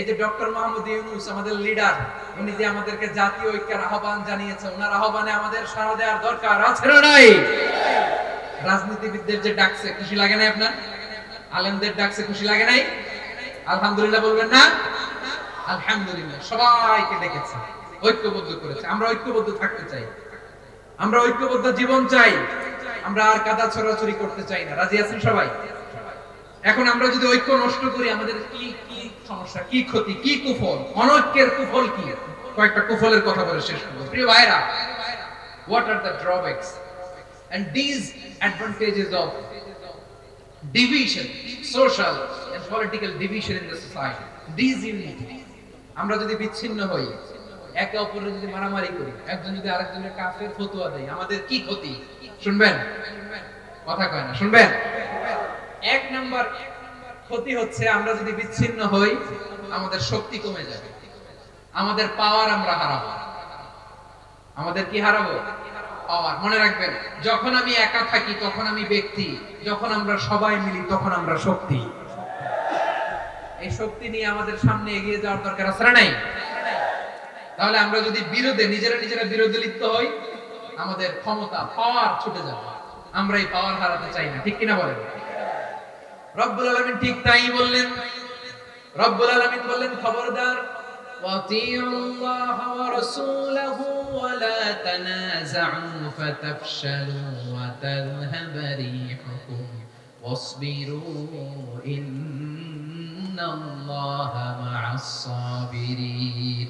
এই যে ডক্টর মোহাম্মদ ইউনুস আমাদের লিডার, উনি যে আমাদেরকে জাতীয় ঐক্যের আহ্বান জানিয়েছে, ওনার আহ্বানে আমাদের সাড়া দেওয়ার দরকার আছে না নাই? রাজনীতিবিদদের যে ডাকছে, খুশি লাগে নাই আপনার? আলেমদের ডাকছে, খুশি লাগে নাই? আলহামদুলিল্লাহ বলবেন না? আলহামদুলিল্লাহ, সবাইকে ডেকেছে, ঐক্যবদ্ধ করেছে। আমরা ঐক্যবদ্ধ থাকতে চাই। আমরা ঐক্যবদ্ধ জীবন চাই। আমরা আর কাদা ছড়াছড়ি করতে চাই না। রাজি আছেন সবাই? এখন আমরা যদি ঐক্য নষ্ট করি, আমাদের কি কি সমস্যা। কি ক্ষতি? কি কুফল? অনৈক্যের কুফল কি? কয়েকটা কুফলের কথা বলে শেষ করব। প্রিয় ভাইরা, what are the drawbacks? And these advantages of division, social and political division in the society. Disunity আমরা যদি বিচ্ছিন্ন হই, একে অপরের যদি মারামারি করি, একজন যদি আরেকজনের কাফের ফতোয়া দেয়, আমাদের কি ক্ষতি? শুনবেন? কথা কয় না, শুনবেন? এক নাম্বার ক্ষতি হচ্ছে, আমরা যদি বিচ্ছিন্ন হই, আমাদের শক্তি কমে যাবে। আমাদের পাওয়ার আমরা হারাবো। আমাদের কি হারাবো? পাওয়ার মনে রাখবেন, যখন আমি একা থাকি, তখন আমি ব্যক্তি। যখন আমরা সবাই মিলি, তখন আমরা শক্তি। এই শক্তি নিয়ে আমাদের সামনে এগিয়ে যাওয়ার দরকার আছে নাই? তাহলে আমরা যদি বিরোধে, নিজেরা নিজেরা বিরোধে লিপ্ত হই, আমাদের ক্ষমতা পাওয়ার ছুটে যাবে। আমরা এই পাওয়ার হারাতে চাই না, ঠিক কিনা বলেন? রব্বুল আলামিন ঠিক তাই বললেন রব্বুল আলামিন বললেন খবরদার وَأَطِيعُوا اللَّهَ وَرَسُولَهُ وَلَا تَنَازَعُوا فَتَفْشَلُوا وَتَذْهَبَ رِيحُكُمْ وَاصْبِرُوا إِنَّ اللَّهَ مَعَ الصَّابِرِينَ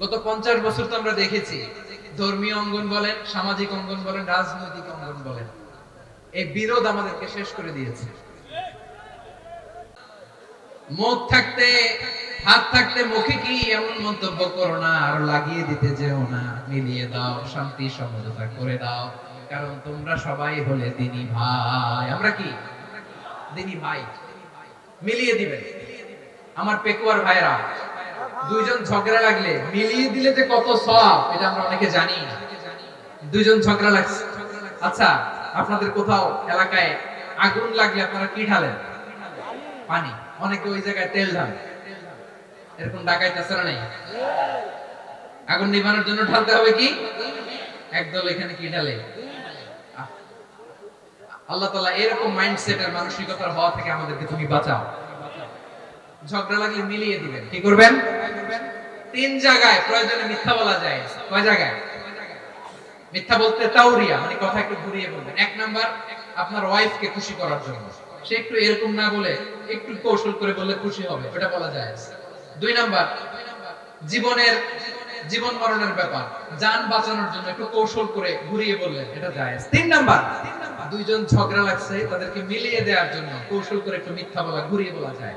গত পঞ্চাশ বছর তো আমরা দেখেছি, ধর্মীয় অঙ্গন বলেন, সামাজিক অঙ্গন বলেন, রাজনৈতিক অঙ্গন বলেন, এই বিরোধ আমাদেরকে শেষ করে দিয়েছে। মুখ থাকতে, হাত থাকতে, মুখে কি এমন মন্তব্য করো না, আর লাগিয়ে দিতে যেও না, মিলিয়ে দাও, শান্তি সমঝোতা করে দাও, কারণ তোমরা সবাই হলে দিনী ভাই। আমরা কি? দিনী ভাই। মিলিয়ে দিবেন। আমার পেকুয়ার ভাইরা দুইজন ঝগড়া লাগলে, মিলিয়ে দিলে যে কত সব এটা আমরা অনেকে জানি দুইজন ঝগড়া লাগছে। আচ্ছা আপনাদের কোথাও এলাকায় আগুন লাগলে আপনারা কি ঢালেন? পানি। অনেকে ওই জায়গায় তেল ঢালে। এরকম ডাকাইতে আছে না নাই? আগুন নিভানোর জন্য ঢালতে হবে কি? একদল এখানে কি ঢালে? আল্লাহ তাআলা এরকম মাইন্ডসেটের মানসিকতার হওয়া থেকে আমাদেরকে তুমি বাঁচাও। ঝগড়া লাগলে মিলিয়ে দিবেন। কি করবেন? তিন জায়গায় প্রয়োজনে মিথ্যা বলা যায়। কয় জায়গায়? মিথ্যা বলতে তাওরিয়া মানে কথা একটু ঘুরিয়ে বলবেন। এক নাম্বার, আপনার ওয়াইফকে খুশি করার জন্য। সে একটু এরকম না বলে, একটু কৌশল করে বললে খুশি হবে, ওটা বলা যায়। দুই নাম্বার, জীবনের, জীবন মরণের ব্যাপার। যান বাঁচানোর জন্য একটু কৌশল করে ঘুরিয়ে বললেন এটা জায়েজ তিন নাম্বার, দুইজন ঝগড়া লাগছে, তাদেরকে মিলিয়ে দেওয়ার জন্য কৌশল করে একটু মিথ্যা বলা, ঘুরিয়ে বলা যায়।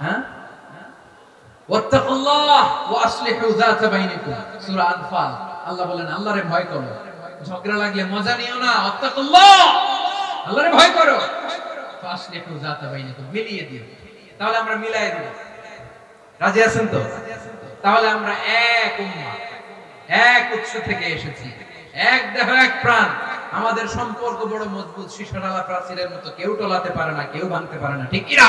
হ্যাঁ? তাহলে আমরা এক এক উৎস থেকে এসেছি। এক দেহ, এক প্রাণ। আমাদের সম্পর্ক বড় মজবুত, শিশরালা প্রাচীরের মতো কেউ টলাতে পারে না, কেউ ভাঙতে পারে না। ঠিক কিনা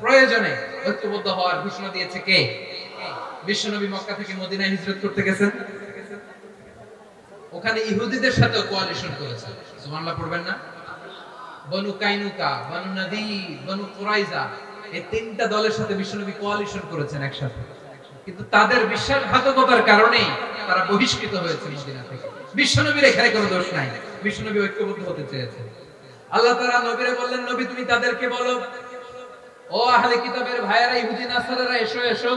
প্রয়োজনে ঐক্যবদ্ধ হওয়ার ঘোষণা দিয়েছে কে? বিশ্বনবী মক্কা থেকে মদিনায় হিজরত করতে গেছেন। ওখানে ইহুদিদের সাথে কোয়ালিশন করেছেন সুবহানাল্লাহ, পড়বেন না? বনু কাইনুকা, বনু নদী বনু কুরাইজা, এই তিনটা দলের সাথে বিশ্বনবী কোয়ালিশন করেছেন একসাথে। কিন্তু তাদের বিশ্বাসঘাতকতার কারণেই তারা বহিষ্কৃত হয়েছে মদিনা থেকে। বিশ্বনবীর এখানে কোনো দোষ নাই। বিশ্বনবী ঐক্যবদ্ধ হতে চেয়েছেন। আল্লাহ তাআলা নবীরে বললেন, নবী, তুমি তাদেরকে বলো ও আহলে কিতাবের ভাইয়েরা, ইহুদি নাসারারা, এসো এসো।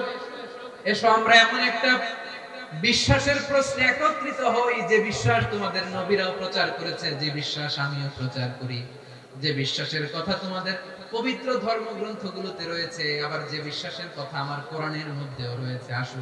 এসো, আমরা এমন একটা বিশ্বাসের প্রশ্নে একত্রিত হই যে বিশ্বাস তোমাদের নবীরাও প্রচার করেছে, যে বিশ্বাস আমিও প্রচার করি। যে বিশ্বাসের কথা তোমাদের পবিত্র ধর্মগ্রন্থগুলোতে রয়েছে, আবার যে বিশ্বাসের কথা আমার কোরআনের মধ্যেও রয়েছে, আসো।